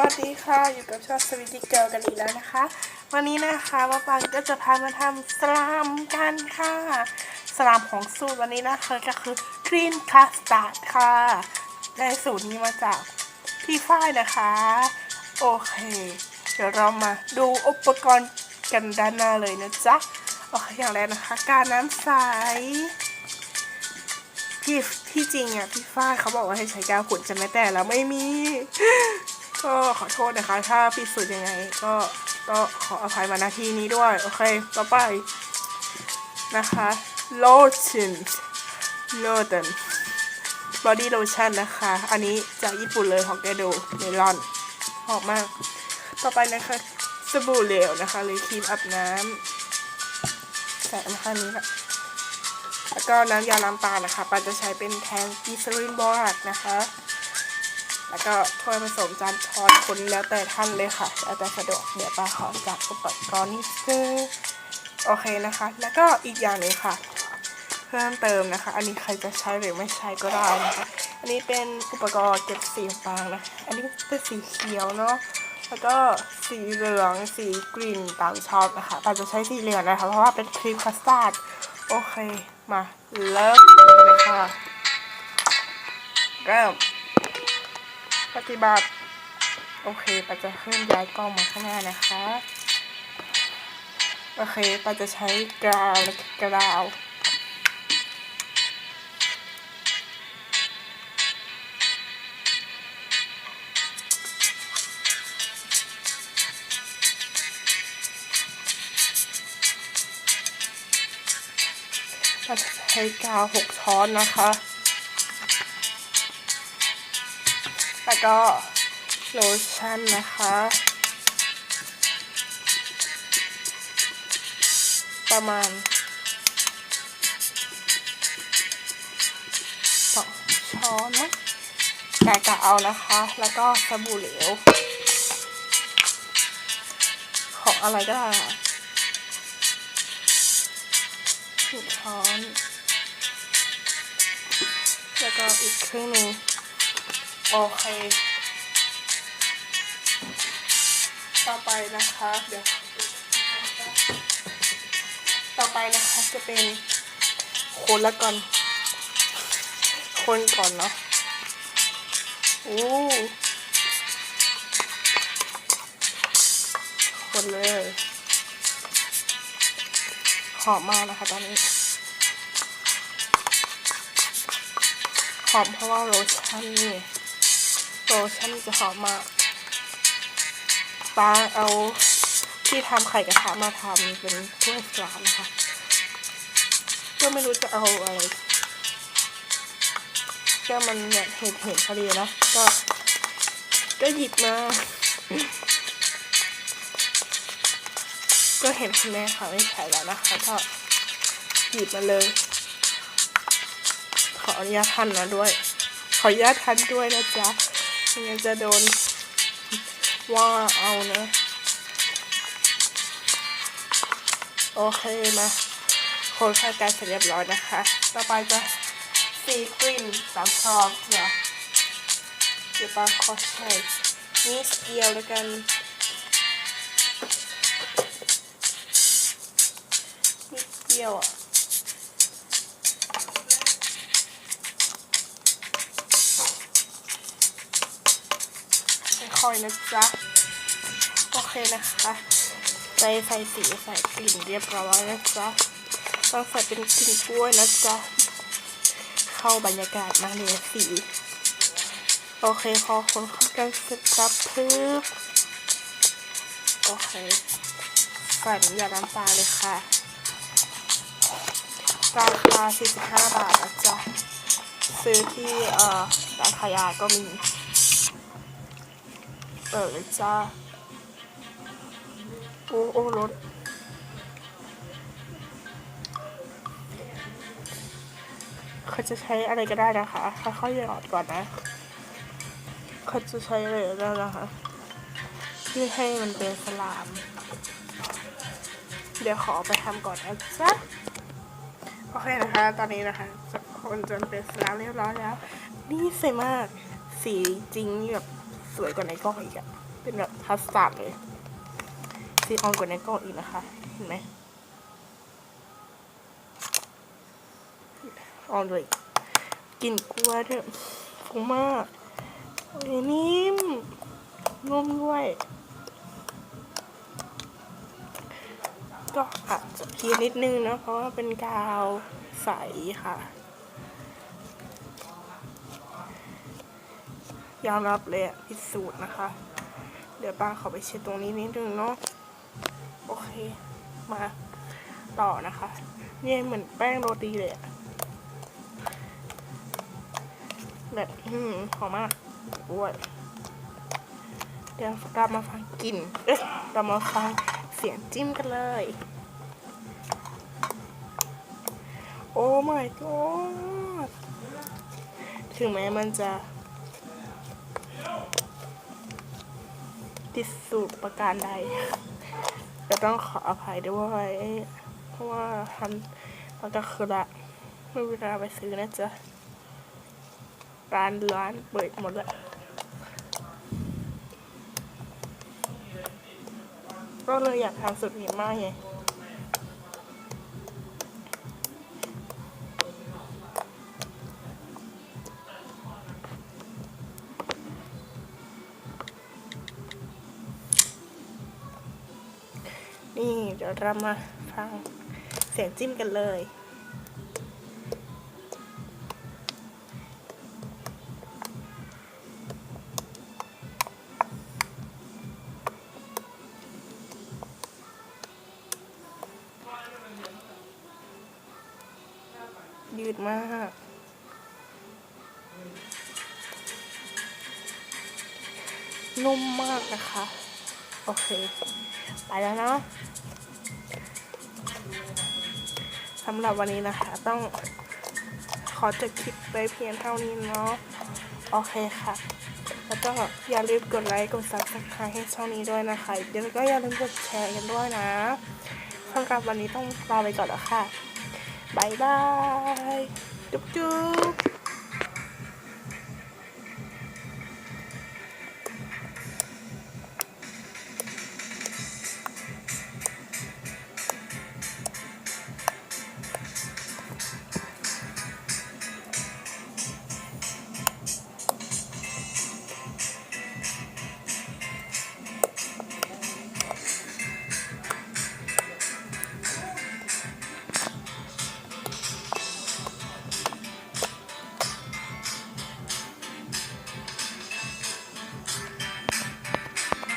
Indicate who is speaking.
Speaker 1: วัสดีค่ะอยู่กับช่องสวิตติเกิลกันอีกแล้วนะคะ วันนี้นะคะมาปังก็จะพามาทำสลามกันค่ะสลามของสูตรวันนี้นะคะก็คือกรีนคัสตาร์ดค่ะได้สูตรนี้มาจากพี่ฝ้ายนะคะ โอเค เดี๋ยวเรามาดูอุปกรณ์กันด้านหน้าเลยนะจ๊ะโอเคอย่างแรกนะคะ การน้ำใสพี่ที่จริงอะพี่ฝ้ายเขาบอกว่าให้ใช้แก้วขุนจะไม่แต่เราไม่มี ก็ขอโทษนะคะ ถ้าผิดสูตรยังไง ก็ก็ขออภัยมาณที่นี้ด้วย โอเค ต่อไป นะคะ lotion lotion body lotion นะคะ อันนี้จากญี่ปุ่นเลยของแกโดเมลอนหอมมาก ต่อไปนะคะสบู่เหลวนะคะ หรือครีมอาบน้ำใส่มาข้างนี้ค่ะแล้วก็น้ำยาล้างปลานะคะปาจะใช้เป็นแทนกีซรินบอรักนะคะ แล้วก็ถ้วยผสมจานช้อนคนแล้วแต่ท่านเลยค่ะแล้วแต่สะดวกเดี๋ยวปาขอจัดอุปกรณ์นิดนึงโอเคนะคะ แล้วก็อีกอย่างหนึ่งค่ะ เพิ่มเติมนะคะ อันนี้ใครจะใช้หรือไม่ใช้ก็ได้นะคะ อันนี้เป็นอุปกรณ์เก็บสีฟางนะ อันนี้เป็นสีเขียวเนาะแล้วก็สีเหลืองสีกรีนตามชอบนะคะปาจะใช้สีเหลืองนะคะ เพราะว่าเป็นครีมคัสตาร์ดโอเคมาเริ่มเลยค่ะเริ่ม ปฏิบัติ โอเคปาจะเคลื่อนย้ายกล้องมาข้างหน้านะคะ โอเคปาจะใช้กราวและกราวเราจะใช้กาวหกช้อนนะคะ แล้วก็โลชั่นนะคะ ประมาณสองช้อนมั้งกายกะเอานะคะ แล้วก็สบู่เหลว ของอะไรก็ได้ค่ะหนึ่งช้อน แล้วก็อีกครึ่งนึง โอเค ต่อไปนะคะ เดี๋ยว ต่อไปนะคะจะเป็นคนละก่อน คนก่อนเนาะโอ้คนเลยหอมมากนะคะตอนนี้หอมเพราะว่าโลชั่นนี่ โลชั่นจะหอมมากปาเอาที่ทำไข่กระทะมาทำเป็นถ้วยสลามนะคะ ก็ไม่รู้จะเอาอะไรก็มันเนี่ยเห็นเห็นพอดีนะ ก็ ก็หยิบมา ก็เห็นคุณแม่เขาไม่ใช้แล้วนะคะก็หยิบมาเลย ขออนุญาตทันนะด้วย ขออนุญาตทันด้วยนะจ๊ะ งั้นจะโดนว่าเอานะโอเคมาคนเข้ากันเสร็จเรียบร้อยนะคะ ต่อไปจะสีกลิ่นตามชอบจ้ะเดี๋ยวปาขอใช้นิดเดียวแล้วกันนิดเดียวอะ อยนะจ๊ะ โอเคนะคะใส่ใส่สีใส่กลิ่นเรียบร้อยนะจ๊ะต้องใส่เป็นกลิ่นกล้วยนะจ๊ะ เข้าบรรยากาศมากเลยสี โอเคพอคนเข้ากันเสร็จครับพึบโอเคใส่น้ำยาล้างตาเลยค่ะ ราคา45 บาทนะจ๊ะ ซื้อที่เอ่อร้านขายยาก็มี ปิดเลยจ้า โอ้โอ้รถเขาจะใช้อะไรก็ได้นะคะค่อยๆหยอดก่อนนะเขาจะใช้อะไรก็ได้นะคะเพื่อให้มันเป็นสลาม เดี๋ยวขอไปทำก่อนนะจ๊ะโอเคนะคะ ตอนนี้นะคะคนจนเป็นสลามเรียบร้อยแล้ว นี่สวยมาก สีจริงแบบ สวยกว่าในกล้องอีกอะเป็นแบบคัสตาร์ดเลยสีออนกว่าในกล้องอีกนะคะ เห็นไหมออนเลยกลิ่นกลัวเถอะฟุ้งมากโอ้ยนิ่มนุ่มด้วย ก็อาจจะเพี้ยนนิดนึงนะเพราะว่าเป็นกาวใสค่ะ ยอมรับเลยพิสูจน์นะคะ เดี๋ยวป้าขอไปเช็ดตรงนี้นิดนึงเนาะโอเคมาต่อนะคะเนี่ยเหมือนแป้งโรตีเลยแบบอืมหอมมากด้วยเดี๋ยวเรามาฟังกลิ่นเอ๊ะเรามาฟังเสียงจิ้มกันเลย โอ้ my god ถึงแม้มันจะ ผิดสูตรประการใดจะต้องขออภัยด้วยเพราะว่าทำมันก็คือละไม่มีเวลาไปซื้อนะจ๊ะร้านร้านเปิดหมดแล้วก็เลยอยากทำสูตรนี้มากไง นี่เดี๋ยวเรามาฟังเสียงจิ้มกันเลยยืดมาก นุ่มมากนะคะ โอเค ไปแล้วเนาะสำหรับวันนี้นะคะ ต้องขอจบคลิปไปเพียงเท่านี้เนาะโอเคค่ะ แล้วก็อย่าลืมกดไลค์กดซับสไครต์ให้ช่องนี้ด้วยนะคะเดี๋ยวก็อย่าลืมกดแชร์กันด้วยนะสำหรับวันนี้ต้องลาไปก่อนแล้วค่ะบายบาย จุ๊บจุ๊บ